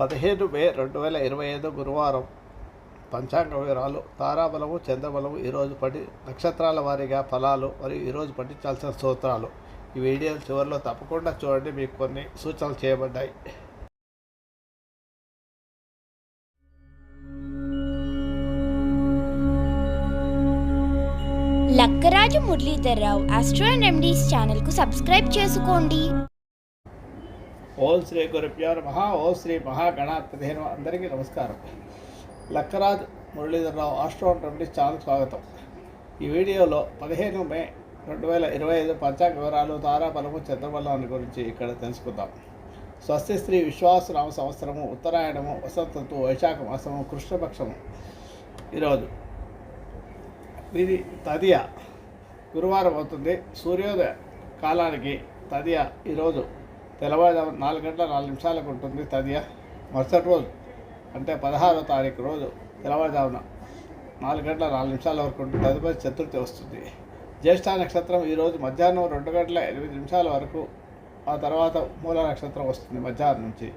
పదిహేను మే రెండు వేల ఇరవై ఐదు గురువారం పంచాంగ వివరాలు తారాబలము చంద్రబలము ఈరోజు పడి నక్షత్రాల వారీగా ఫలాలు మరియు ఈరోజు పఠించాల్సిన స్తోత్రాలు. ఈ వీడియో చివరిలో తప్పకుండా చూడండి మీకు కొన్ని సూచనలు చేయబడ్డాయి. లక్కరాజు మురళీధర్రావు ఆస్ట్రో అండ్ ఎండీస్ ఛానల్కు సబ్స్క్రైబ్ చేసుకోండి. ఓం శ్రీ గురుభ్యో మహా ఓం శ్రీ మహాగణాధిపతి అందరికీ నమస్కారం. Lakkaraj Muralidhar Rao astro remedies channel స్వాగతం. ఈ వీడియోలో పదిహేను మే రెండు వేల ఇరవై ఐదు పంచాంగ వివరాలు తారాబలము చంద్రబలాన్ని గురించి ఇక్కడ తెలుసుకుందాం. స్వస్తి శ్రీ విశ్వాసరామ సంవత్సరము ఉత్తరాయణము వసంతత్తు వైశాఖ మాసము కృష్ణపక్షము ఈరోజు ఇది తదియ. గురువారం అవుతుంది. సూర్యోదయ కాలానికి తదియ ఈరోజు తెల్లవారు నాలుగు గంటల నాలుగు నిమిషాలకు ఉంటుంది తదియ. మరుసటి రోజు అంటే పదహారో తారీఖు రోజు తెల్లవారుజామున నాలుగు గంటల నాలుగు నిమిషాల వరకు ఉంటుంది. తదుపరి చతుర్థి వస్తుంది. జ్యేష్ఠ నక్షత్రం ఈరోజు మధ్యాహ్నం రెండు గంటల ఎనిమిది నిమిషాల వరకు ఆ తర్వాత మూల నక్షత్రం వస్తుంది మధ్యాహ్నం నుంచి.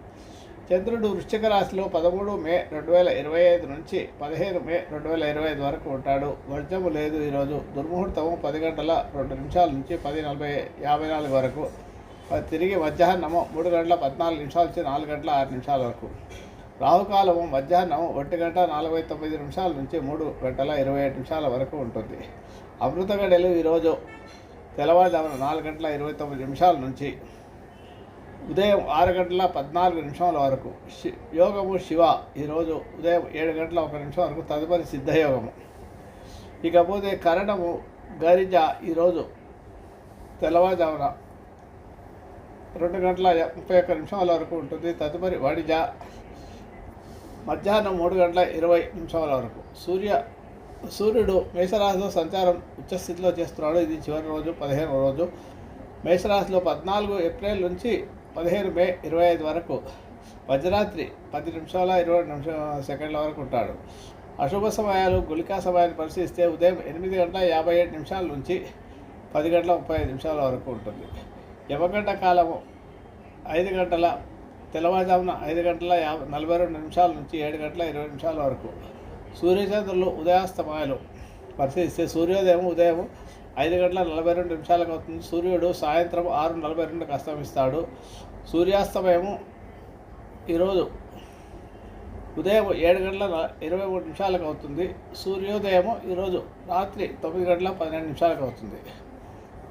చంద్రుడు వృశ్చిక రాశిలో పదమూడు మే రెండు వేల ఇరవై ఐదు నుంచి పదిహేను మే రెండు వేల ఇరవై ఐదు వరకు ఉంటాడు. వర్జము లేదు ఈరోజు దుర్ముహూర్తము పది గంటల రెండు నిమిషాల నుంచి పది నలభై యాభై నాలుగు వరకు తిరిగి మధ్యాహ్నము మూడు గంటల పద్నాలుగు నిమిషాల నుంచి నాలుగు గంటల ఆరు నిమిషాల వరకు. రాహుకాలము మధ్యాహ్నం ఒంటి గంట నలభై తొమ్మిది నిమిషాల నుంచి మూడు గంటల ఇరవై ఏడు నిమిషాల వరకు ఉంటుంది. అమృత గడియలు ఈరోజు తెల్లవారుజామున నాలుగు గంటల ఇరవై తొమ్మిది నిమిషాల నుంచి ఉదయం ఆరు గంటల పద్నాలుగు నిమిషాల వరకు. శి యోగము శివ ఈరోజు ఉదయం ఏడు గంటల ఒక నిమిషం వరకు తదుపరి సిద్ధయోగము. ఇకపోతే కరణము గరిజ ఈరోజు తెల్లవారుజామున రెండు గంటల ముప్పై ఒక్క నిమిషాల వరకు ఉంటుంది. తదుపరి వడిజ మధ్యాహ్నం మూడు గంటల ఇరవై నిమిషాల వరకు. సూర్య సూర్యుడు మేషరాశిలో సంచారం ఉచ్చస్థితిలో చేస్తున్నాడు. ఇది చివరి రోజు పదిహేను రోజు. మేషరాశిలో పద్నాలుగు ఏప్రిల్ నుంచి పదిహేను మే ఇరవై ఐదు వరకు. మధ్యరాత్రి పది నిమిషాల ఇరవై నిమిషం సెకండ్ల వరకు ఉంటాడు. అశుభ సమయాలు గుళికా సమయాన్ని పరిశీలిస్తే ఉదయం ఎనిమిది గంటల యాభై ఏడు నిమిషాల నుంచి పది గంటల ముప్పై ఐదు నిమిషాల వరకు ఉంటుంది. యవగడ్డ కాలము ఐదు గంటల తెల్లవారుజామున ఐదు గంటల యాభై నలభై రెండు నిమిషాల నుంచి ఏడు గంటల ఇరవై నిమిషాల వరకు సూర్యచంద్రులు ఉదయాస్తమయాలు. పరిశీలిస్తే సూర్యోదయం ఉదయం ఐదు గంటల నలభై రెండు నిమిషాలకు అవుతుంది. సూర్యుడు సాయంత్రం ఆరు నలభై రెండుకు అస్తమిస్తాడు. సూర్యాస్తమయము ఈరోజు ఉదయం ఏడు గంటల ఇరవై మూడు నిమిషాలకు అవుతుంది. సూర్యోదయము ఈరోజు రాత్రి తొమ్మిది గంటల పన్నెండు నిమిషాలకు అవుతుంది.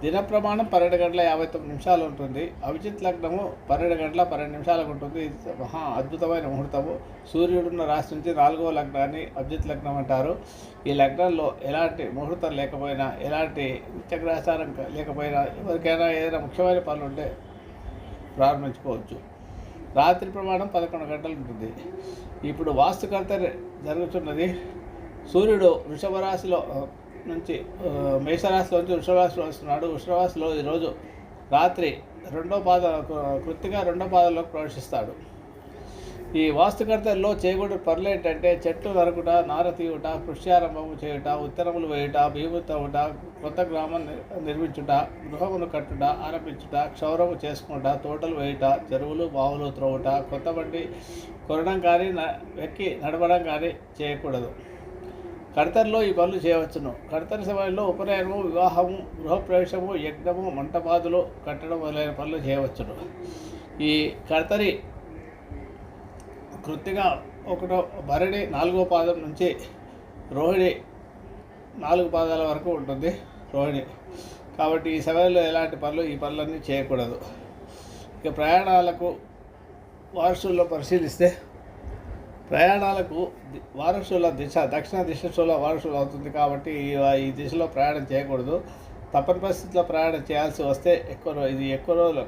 దిన ప్రమాణం పన్నెండు గంటల యాభై తొమ్మిది నిమిషాలు ఉంటుంది. అభిజిత్ లగ్నము పన్నెండు గంటల పన్నెండు నిమిషాలకు ఉంటుంది. మహా అద్భుతమైన ముహూర్తము. సూర్యుడున్న రాశి నుంచి నాలుగవ లగ్నాన్ని అభిజిత్ లగ్నం అంటారు. ఈ లగ్నంలో ఎలాంటి ముహూర్తం లేకపోయినా ఎలాంటి నిత్యగ్రహచారం లేకపోయినా ఎవరికైనా ఏదైనా ముఖ్యమైన పనులు ఉంటే ప్రారంభించుకోవచ్చు. రాత్రి ప్రమాణం పదకొండు గంటలు ఉంటుంది. ఇప్పుడు వాస్తుకర్త జరుగుతున్నది. సూర్యుడు వృషభ రాశిలో నుంచి ఆ, మేషరాశిలో నుంచి వృషభ వస్తున్నాడు. వృషభరాశిలో ఈరోజు రాత్రి రెండో పాద కృత్తిగా రెండో పాదంలోకి ప్రవేశిస్తాడు. ఈ వాస్తుకర్తల్లో చేయకూడ పనులు ఏంటంటే చెట్లు నరకుట నార తీయుట కృష్యారంభము చేయుట ఉత్తరములు వేయుట భీము కొత్త గ్రామం నిర్మించుట గృహమును కట్టుట ఆరంభించుట క్షౌరము చేసుకుంట తోటలు వేయుట చెరువులు బావులు త్రోవుట కొత్త బండి కొనడం కానీ న- నడవడం కానీ చేయకూడదు. కడతరిలో ఈ పనులు చేయవచ్చును. కడతరి సమయంలో ఉపనయనము వివాహము గృహప్రవేశము యజ్ఞము మంటపాదులు కట్టడం మొదలైన పనులు చేయవచ్చును. ఈ కడతరి కృత్తిగా ఒకటో భరణి నాలుగో పాదం నుంచి రోహిణి నాలుగు పాదాల వరకు ఉంటుంది రోహిణి. కాబట్టి ఈ సమయంలో ఎలాంటి పనులు ఈ పనులన్నీ చేయకూడదు. ఇక ప్రయాణాలకు వారసుల్లో పరిశీలిస్తే ప్రయాణాలకు వారసుల దిశ దక్షిణ దిశలో వారసులు అవుతుంది కాబట్టి ఈ దిశలో ప్రయాణం చేయకూడదు. తప్పని పరిస్థితిలో ప్రయాణం చేయాల్సి వస్తే ఎక్కువ ఇది ఎక్కువ రోజులు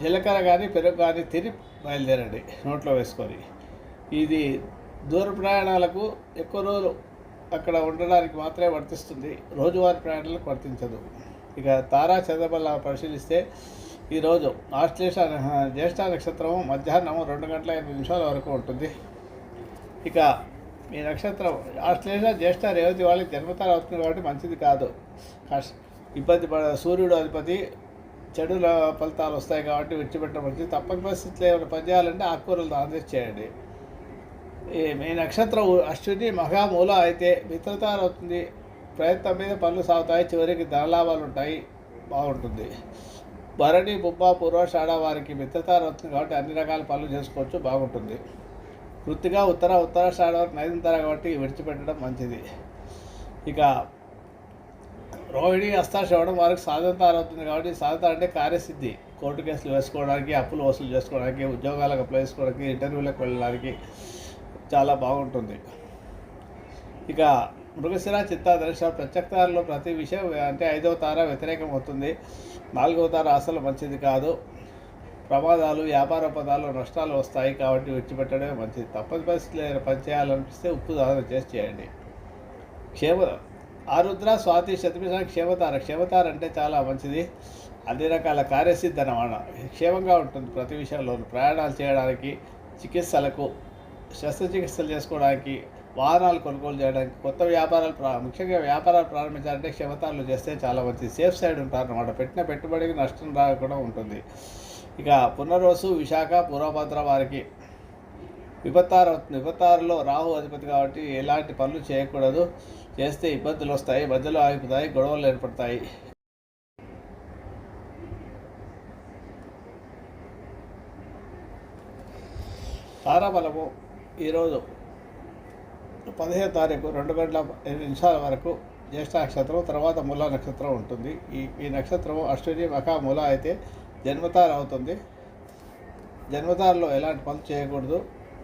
జీలకర్ర కానీ పెరుగు కానీ తిని బయలుదేరండి నోట్లో వేసుకొని. ఇది దూర ప్రయాణాలకు ఎక్కువ రోజులు అక్కడ ఉండడానికి మాత్రమే వర్తిస్తుంది. రోజువారీ ప్రయాణాలకు వర్తించదు. ఇక తారా చంద్రబల్ల పరిశీలిస్తే ఈరోజు ఆశ్లేష జ్యేష్ఠ నక్షత్రము మధ్యాహ్నం రెండు గంటల ఎనిమిది నిమిషాల వరకు ఉంటుంది. ఇక ఈ నక్షత్రం ఆశ్లేష జ్యేష్ఠ రేవతి వాళ్ళకి జన్మతార అవుతుంది కాబట్టి మంచిది కాదు. కష్ ఇబ్బంది పడ సూర్యుడు అధిపతి చెడు ఫలితాలు వస్తాయి కాబట్టి విడిచిపెట్టడం మంచిది. తప్పని పరిస్థితిలో ఏమైనా పని చేయాలంటే ఆకుకూరలు దానం చేయండి. ఈ మీ నక్షత్రం అశ్విని మహామూల అయితే మిత్రతార అవుతుంది. ప్రయత్నం మీద పనులు సాగుతాయి. చివరికి ధనలాభాలు ఉంటాయి. బాగుంటుంది. భరణి బుబ్బ పూర్వషాఢ వారికి మిత్రతార వస్తుంది కాబట్టి అన్ని రకాల పనులు చేసుకోవచ్చు బాగుంటుంది. వృత్తిగా ఉత్తర ఉత్తరాషాఢ వరకు నైదంతార కాబట్టి విడిచిపెట్టడం మంచిది. ఇక రోహిణి హస్తాశ్రవణం వారికి సాధనతార అవుతుంది కాబట్టి సాధన అంటే కార్యసిద్ధి. కోర్టు కేసులు వేసుకోవడానికి అప్పులు వసూలు చేసుకోవడానికి ఉద్యోగాలకు అప్లై చేసుకోవడానికి ఇంటర్వ్యూలకు వెళ్ళడానికి చాలా బాగుంటుంది. ఇక మృగశిర చిత్తాదర్శ ప్రత్యక్షతారలో ప్రత్యక్తారలో ప్రతి విషయం అంటే ఐదవ తార వ్యతిరేకం అవుతుంది. నాలుగవ తార అసలు మంచిది కాదు. ప్రమాదాలు వ్యాపార పదాలు నష్టాలు వస్తాయి కాబట్టి విడిచిపెట్టడమే మంచిది. తప్పని పరిస్థితులు ఏదైనా పని చేయాలనిపిస్తే ఉప్పు దానం చేసి చేయండి. క్షేమ ఆరుద్ర స్వాతి శతమిష క్షేమతార. క్షేమతార అంటే చాలా మంచిది. అన్ని రకాల కార్యసిద్ధి రవాణా క్షేమంగా ఉంటుంది ప్రతి విషయంలోనూ. ప్రయాణాలు చేయడానికి చికిత్సలకు శస్త్రచికిత్సలు చేసుకోవడానికి వాహనాలు కొనుగోలు చేయడానికి కొత్త వ్యాపారాలు ప్రా ముఖ్యంగా వ్యాపారాలు ప్రారంభించాలంటే క్షమతాలు చేస్తే చాలా మంచిది. సేఫ్ సైడ్ ఉంటారనమాట పెట్టిన పెట్టుబడికి నష్టం రాకుండా ఉంటుంది. ఇక పునర్వసు విశాఖ పూర్వభద్ర వారికి విపత్తారు అవుతుంది విపత్తారులో రాహు అధిపతి కాబట్టి ఎలాంటి పనులు చేయకూడదు. చేస్తే ఇబ్బందులు వస్తాయి మధ్యలో ఆగిపోతాయి గొడవలు ఏర్పడతాయి. తారాబలము ఈరోజు పదిహేను తారీఖు రెండు గంటల ఎనిమిది నిమిషాల వరకు జ్యేష్ఠ నక్షత్రం తర్వాత మూల నక్షత్రం ఉంటుంది. ఈ ఈ నక్షత్రం అశ్విని మఖా మూల అయితే జన్మతార అవుతుంది. జన్మతారలో ఎలాంటి పనులు చేయకూడదు.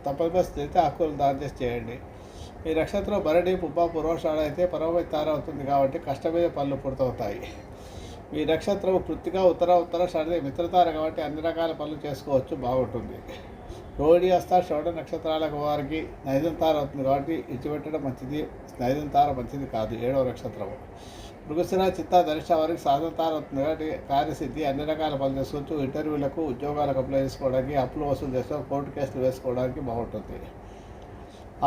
తప్పనిపరిస్థితి అయితే ఆకుకూరలు దానం చేసి చేయండి. ఈ నక్షత్రం భరణి పుబ్బ పూర్వషాఢ అయితే పరమై తార అవుతుంది కాబట్టి కష్టమైన పనులు పూర్తవుతాయి. ఈ నక్షత్రం కృతిగా ఉత్తర ఉత్తర షడది మిత్రతార కాబట్టి అన్ని రకాల పనులు చేసుకోవచ్చు. బాగుంటుంది. రోహిణి హస్త షోడ నక్షత్రాలకు వారికి నైదంతార అవుతుంది కాబట్టి ఇచ్చిపెట్టడం మంచిది నైదంతార మంచిది కాదు ఏడవ నక్షత్రము. మృగశిర చిత్త ధనిష్ట వారికి సాధంతార అవుతుంది కాబట్టి కార్యసిద్ధి అన్ని రకాల పనులు చేసుకోవచ్చు ఇంటర్వ్యూలకు ఉద్యోగాలకు అప్లై చేసుకోవడానికి అప్పులు వసూలు చేసుకోవడం కోర్టు కేసులు వేసుకోవడానికి బాగుంటుంది.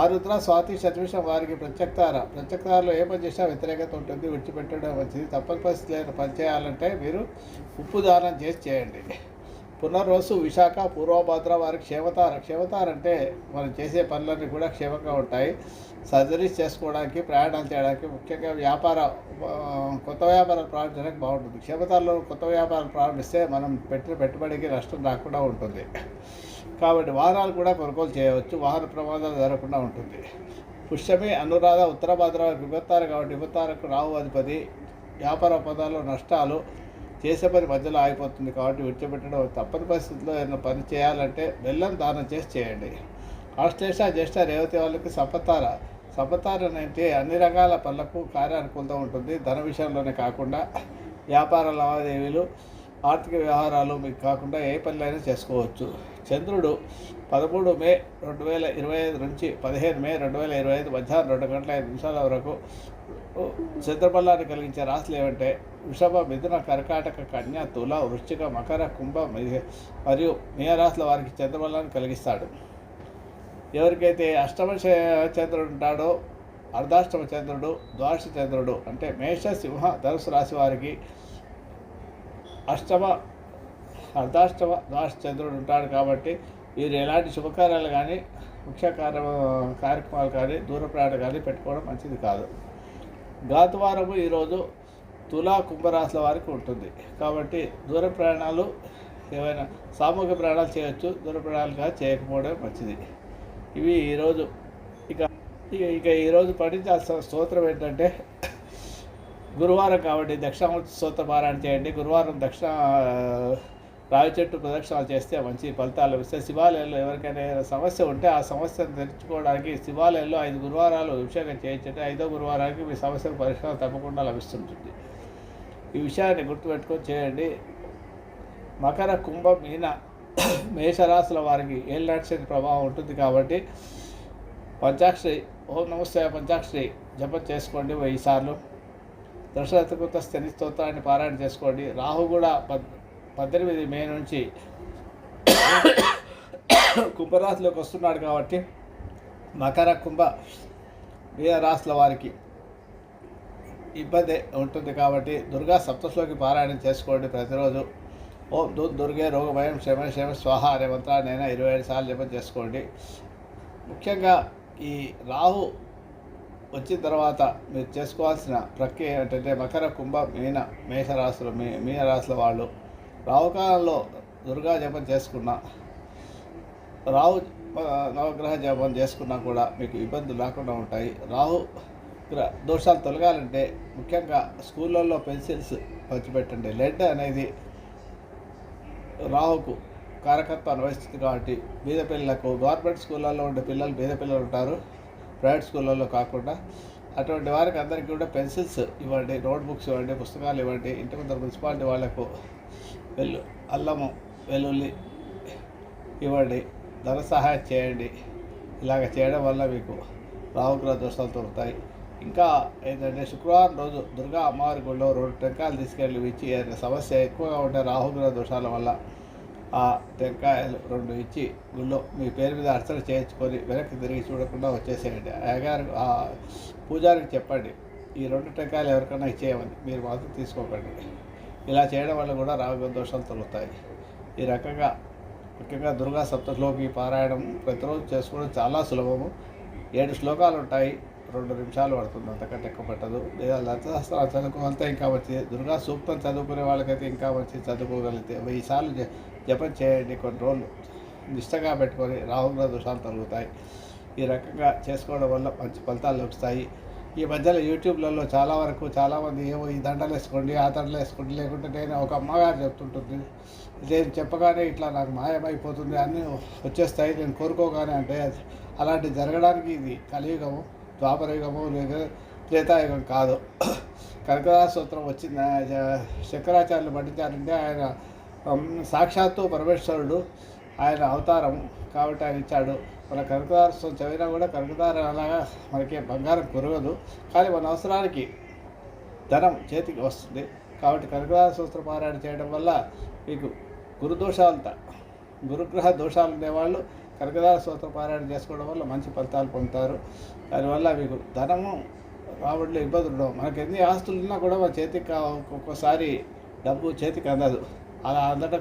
ఆరుద్ర స్వాతి శతవిషం వారికి ప్రత్యక్తార ప్రత్యక్తారలో ఏ పని చేసినా వ్యతిరేకత ఉంటుంది విడిచిపెట్టడం మంచిది. తప్పని పరిస్థితి ఏదైనా పని చేయాలంటే మీరు ఉప్పు దానం చేసి చేయండి. పునర్వసు విశాఖ పూర్వభద్ర వారి క్షేమతార క్షేమతార అంటే మనం చేసే పనులన్నీ కూడా క్షేమంగా ఉంటాయి. సర్జరీస్ చేసుకోవడానికి ప్రయాణాలు చేయడానికి ముఖ్యంగా వ్యాపార కొత్త వ్యాపారాలు ప్రారంభించడానికి బాగుంటుంది. క్షేమతారలో కొత్త వ్యాపారాలు ప్రారంభిస్తే మనం పెట్టిన పెట్టుబడికి నష్టం రాకుండా ఉంటుంది. కాబట్టి వాహనాలు కూడా కొనుగోలు చేయవచ్చు. వాహన ప్రమాదాలు జరగకుండా ఉంటుంది. పుష్యమి అనురాధ ఉత్తర భద్ర విభత్తారు కాబట్టి విభత్తారకు రావు అధిపతి. వ్యాపార పదాలు నష్టాలు చేసే పని మధ్యలో ఆగిపోతుంది కాబట్టి విడిచిపెట్టడం తప్పని పరిస్థితుల్లో ఏదైనా పని చేయాలంటే బెల్లం దానం చేసి చేయండి. ఆశ్లేష జ్యేష్ఠ రేవతి వాళ్ళకి సపతార. సపతార అంటే అన్ని రకాల పనులకు కార్యానుకూలత ఉంటుంది. ధన విషయంలోనే కాకుండా వ్యాపార లావాదేవీలు ఆర్థిక వ్యవహారాలు మీకు కాకుండా ఏ పనులైనా చేసుకోవచ్చు. చంద్రుడు పదమూడు మే రెండు వేల ఇరవై ఐదు నుంచి పదిహేను మే రెండు వేల ఇరవై ఐదు మధ్యాహ్నం రెండు గంటల ఐదు నిమిషాల వరకు చంద్రబల్లాన్ని కలిగించే రాశులు ఏమంటే వృషభ మిథున కర్కాటక కన్య తుల వృశ్చిక మకర కుంభ మరియు మరియు మీనరాశుల వారికి చంద్రబల్లాన్ని కలిగిస్తాడు. ఎవరికైతే అష్టమ చ- చంద్రుడు ఉంటాడో అర్ధాష్టమ చంద్రుడు ద్వాదశ చంద్రుడు అంటే మేష సింహ ధనుసు రాశి వారికి అష్టమ అర్ధాష్టమ ద్వాదశ ఉంటాడు కాబట్టి వీరు ఎలాంటి శుభకార్యాలు కానీ ముఖ్య కార్య కార్యక్రమాలు కానీ దూర ప్రయాణం కానీ పెట్టుకోవడం మంచిది కాదు. గాతువారము ఈరోజు తులా కుంభరాశుల వారికి ఉంటుంది. కాబట్టి దూర ప్రయాణాలు ఏవైనా సామూహిక ప్రయాణాలు చేయొచ్చు దూర ప్రయాణాలు కాదు చేయకపోవడం మంచిది. ఇవి ఈరోజు ఇక ఇక ఇక ఈరోజు పఠించాల్సిన స్తోత్రం ఏంటంటే గురువారం కాబట్టి దక్షిణామూర్తి స్తోత్ర పారాయణ చేయండి. గురువారం దక్షిణ రావి చెట్టు ప్రదక్షిణాలు చేస్తే మంచి ఫలితాలు లభిస్తాయి శివాలయంలో ఎవరికైనా సమస్య ఉంటే ఆ సమస్యను తెచ్చుకోవడానికి శివాలయంలో ఐదు గురువారాలు అభిషేకం చేయించండి. ఐదో గురువారానికి మీ సమస్యకు పరిష్కారం తప్పకుండా లభిస్తుంటుంది. ఈ విషయాన్ని గుర్తుపెట్టుకొని చేయండి. మకర కుంభ మీన మేషరాశుల వారికి ఏళ్ళనాటి శని ప్రభావం ఉంటుంది కాబట్టి పంచాక్షరి ఓం నమస్తే పంచాక్షరి జపం చేసుకోండి వెయ్యి సార్లు దశరథకృత శని స్తోత్రాన్ని పారాయణ చేసుకోండి. రాహు కూడా పద్ పద్దెనిమిది మే నుంచి కుంభరాశిలోకి వస్తున్నాడు కాబట్టి మకర కుంభ మీన రాశుల వారికి ఇబ్బంది ఉంటుంది కాబట్టి దుర్గా సప్తశ్లోకి పారాయణం చేసుకోండి ప్రతిరోజు. ఓం దూ దుర్గే రోగభయం క్షమ క్షమ స్వాహ అనే మంత్రాన్నైనా ఇరవై ఐదు సార్లు జపం చేసుకోండి. ముఖ్యంగా ఈ రాహు వచ్చిన తర్వాత మీరు చేసుకోవాల్సిన ప్రక్రియ ఏంటంటే మకర కుంభ మీన మేషరాశులు మీ మీనరాశుల వాళ్ళు రావుకాలంలో దుర్గా జపం చేసుకున్న రావు నవగ్రహ జపం చేసుకున్నా కూడా మీకు ఇబ్బందులు లేకుండా ఉంటాయి. రాహు దోషాలు తొలగాలంటే ముఖ్యంగా స్కూళ్ళల్లో పెన్సిల్స్ పంచిపెట్టండి. లెడ్ అనేది రావుకు కారకత్వాన్ని వహిస్తుంది కాబట్టి బీద పిల్లలకు గవర్నమెంట్ స్కూళ్ళల్లో ఉండే పిల్లలు బీద పిల్లలు ఉంటారు. ప్రైవేట్ స్కూళ్ళల్లో కాకుండా అటువంటి వారికి అందరికీ కూడా పెన్సిల్స్ ఇవ్వండి నోట్బుక్స్ ఇవ్వండి పుస్తకాలు ఇవ్వండి. ఇంటి ముందర మున్సిపాలిటీ వాళ్ళకు వెల్లు అల్లము వెల్లుల్లి ఇవ్వండి ధన సహాయం చేయండి. ఇలాగ చేయడం వల్ల మీకు రాహుగ్రహ దోషాలు తొలుగుతాయి. ఇంకా ఏంటంటే శుక్రవారం రోజు దుర్గా అమ్మవారి గుడిలో రెండు టెంకాయలు తీసుకెళ్ళి ఇచ్చి ఏదైనా సమస్య ఎక్కువగా ఉంటే రాహుగ్రహ దోషాల వల్ల ఆ టెంకాయలు రెండు ఇచ్చి గుళ్ళో మీ పేరు మీద అర్చన చేయించుకొని వెనక్కి తిరిగి చూడకుండా వచ్చేసేయండి. అయ్యగారు ఆ పూజారికి చెప్పండి ఈ రెండు టెంకాయలు ఎవరికైనా ఇచ్చేయమని మీరు మాత్రం తీసుకోకండి. ఇలా చేయడం వల్ల కూడా రాగదోషాలు దోషాలు తొలుగుతాయి. ఈ రకంగా ముఖ్యంగా దుర్గా సప్తశ్లోకి పారాయణం ప్రతిరోజు చేసుకోవడం చాలా సులభము. ఏడు శ్లోకాలు ఉంటాయి. రెండు నిమిషాలు పడుతుంది. అంతకంటే ఎక్కువ పట్టదు. లేదా లలితాస్త్రాలు చదువుకోవాలంటే ఇంకా మంచిది. దుర్గా సూక్తం చదువుకునే వాళ్ళకైతే ఇంకా మంచిది. చదువుకోగలిగితే వెయ్యి సార్లు జ- జపం చేయండి కొన్ని రోజులు. నిష్టగా పెట్టుకొని రాహుగ్రహ దోషాలు తొలుగుతాయి. ఈ రకంగా చేసుకోవడం వల్ల మంచి ఫలితాలు లభిస్తాయి. ఈ మధ్యలో యూట్యూబ్లలో చాలా వరకు చాలామంది ఏమో ఈ దండలు వేసుకోండి ఆ దండలు వేసుకోండి లేకుంటే నేను ఒక అమ్మగారు చెప్తుంటుంది. నేను చెప్పగానే ఇట్లా నాకు మాయమైపోతుంది అన్నీ వచ్చేస్తాయి నేను కోరుకోగానే అంటే అలాంటి జరగడానికి ఇది కలియుగము ద్వాపరయుగము లేక త్రేతాయుగం కాదు. కనకదాస సూత్రం వచ్చింది శంకరాచార్యులు పఠించారంటే ఆయన సాక్షాత్తు పరమేశ్వరుడు ఆయన అవతారం కాబట్టి ఆయన ఇచ్చాడు. మన కనకదార చదివినా కూడా కనకదార అలాగా మనకి బంగారం కురగదు కానీ మన అవసరానికి ధనం చేతికి వస్తుంది. కాబట్టి కనకదార సూత్ర పారాయణ చేయడం వల్ల మీకు గురుదోషాలంతా గురుగ్రహ దోషాలు ఉండేవాళ్ళు కనకదార సూత్ర పారాయణ చేసుకోవడం వల్ల మంచి ఫలితాలు పొందుతారు. దానివల్ల మీకు ధనము రావడంలో ఇబ్బందులు ఉండవు. మనకి ఎన్ని ఆస్తులు ఉన్నా కూడా మన చేతికి ఒక్కొక్కసారి డబ్బు చేతికి అందదు. అలా అందట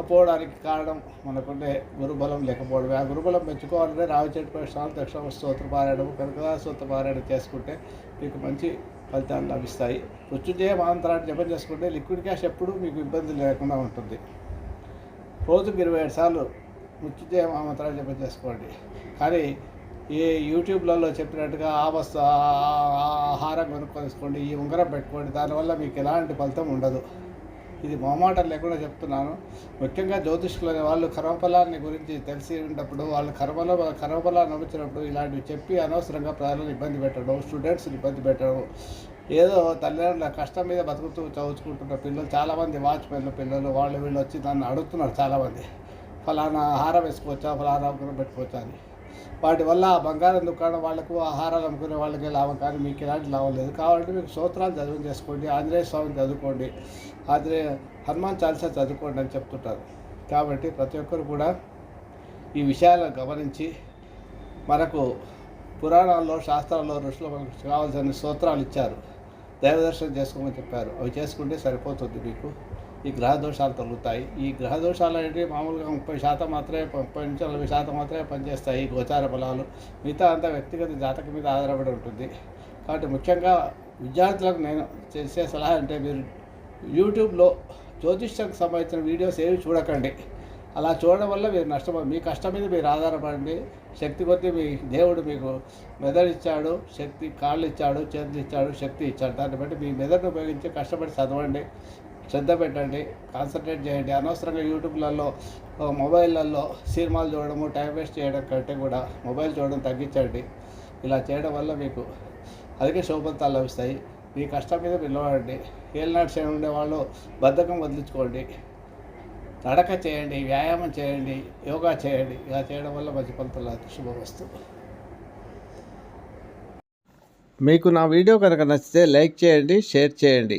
పోవడానికి కారణం మనకుండే గురుబలం లేకపోవడమే. ఆ గురుబలం పెంచుకోవాలంటే రావి చెట్టు ప్రశ్నలు దక్షిణ స్తోత్ర పారాయణం కనకదార స్తోత్ర పారాయణ చేసుకుంటే మీకు మంచి ఫలితాలు లభిస్తాయి. మృత్యుంజయ మంత్రాన్ని జపం చేసుకుంటే లిక్విడ్ క్యాష్ ఎప్పుడూ మీకు ఇబ్బంది లేకుండా ఉంటుంది. రోజుకి ఇరవై ఏడు సార్లు మృత్యుంజయ మంత్రాన్ని జపం చేసుకోండి. కానీ ఈ యూట్యూబ్లలో చెప్పినట్టుగా ఆ వస్తు ఆహారం కొనుక్కొనిసుకోండి ఈ ఉంగరం పెట్టుకోండి దానివల్ల మీకు ఎలాంటి ఫలితం ఉండదు. ఇది మొహమాటం లేకుండా చెప్తున్నాను. ముఖ్యంగా జ్యోతిష్కులు వాళ్ళు కర్మఫలాన్ని గురించి తెలిసి ఉన్నప్పుడు వాళ్ళు కర్మలో కర్మఫలాన్ని నమ్మించినప్పుడు ఇలాంటివి చెప్పి అనవసరంగా ప్రజలను ఇబ్బంది పెట్టడం స్టూడెంట్స్ని ఇబ్బంది పెట్టడం ఏదో తల్లిదండ్రుల కష్టం మీద బతుకుతూ చదువుకుంటున్న పిల్లలు చాలామంది వాచ్మెన్లు పిల్లలు వాళ్ళు వీళ్ళు వచ్చి నన్ను అడుగుతున్నారు చాలామంది. ఫలానా ఆహారం వేసుకోవచ్చా? ఫలానా పెట్టుకోవచ్చా? అని. వాటి వల్ల ఆ బంగారం దుకాణం వాళ్ళకు ఆహారాలు అమ్ముకునే వాళ్ళకి లాభం. కానీ మీకు ఎలాంటి లాభం లేదు. కాబట్టి మీకు సూత్రాలు చదువు చేసుకోండి. ఆంజనేయ స్వామిని చదువుకోండి. ఆంజనేయ హనుమాన్ చాలీసా చదువుకోండి అని చెప్తుంటారు. కాబట్టి ప్రతి ఒక్కరు కూడా ఈ విషయాలను గమనించి మనకు పురాణాల్లో శాస్త్రాల్లో ఋషులు మనకు కావాల్సిన స్తోత్రాలు ఇచ్చారు. దైవదర్శనం చేసుకోమని చెప్పారు. అవి చేసుకుంటే సరిపోతుంది మీకు. ఈ గ్రహ దోషాలు తొలుగుతాయి ఈ గ్రహ దోషాలు అనేవి మామూలుగా ముప్పై శాతం మాత్రమే ముప్పై నుంచి నలభై శాతం మాత్రమే పనిచేస్తాయి గోచార బలాలు మిగతా అంతా వ్యక్తిగత జాతకం మీద ఆధారపడి ఉంటుంది. కాబట్టి ముఖ్యంగా విద్యార్థులకు నేను చేసే సలహా అంటే మీరు యూట్యూబ్లో జ్యోతిష్యానికి సంబంధించిన వీడియోస్ ఏవి చూడకండి. అలా చూడడం వల్ల మీరు నష్టపో మీ కష్టం మీద మీరు ఆధారపడండి. శక్తి కొద్దీ మీ దేవుడు మీకు మెదడు ఇచ్చాడు శక్తి కాళ్ళు ఇచ్చాడు చేతులు ఇచ్చాడు శక్తి ఇచ్చాడు. దాన్ని బట్టి మీ మెదడును ఉపయోగించి కష్టపడి చదవండి. శ్రద్ధ పెట్టండి కాన్సన్ట్రేట్ చేయండి. అనవసరంగా యూట్యూబ్లలో మొబైల్లలో సినిమాలు చూడడము టైం వేస్ట్ చేయడం కంటే కూడా మొబైల్ చూడడం తగ్గించండి. ఇలా చేయడం వల్ల మీకు అధిక శుభఫలితాలు లభిస్తాయి. మీ కష్టం మీద పిలవండి ఏలినాటి శని ఉండేవాళ్ళు బద్ధకం వదిలించుకోండి. నడక చేయండి వ్యాయామం చేయండి యోగా చేయండి. ఇలా చేయడం వల్ల మంచి ఫలితాలు శుభవస్తు మీకు నా వీడియో కనుక నచ్చితే లైక్ చేయండి షేర్ చేయండి.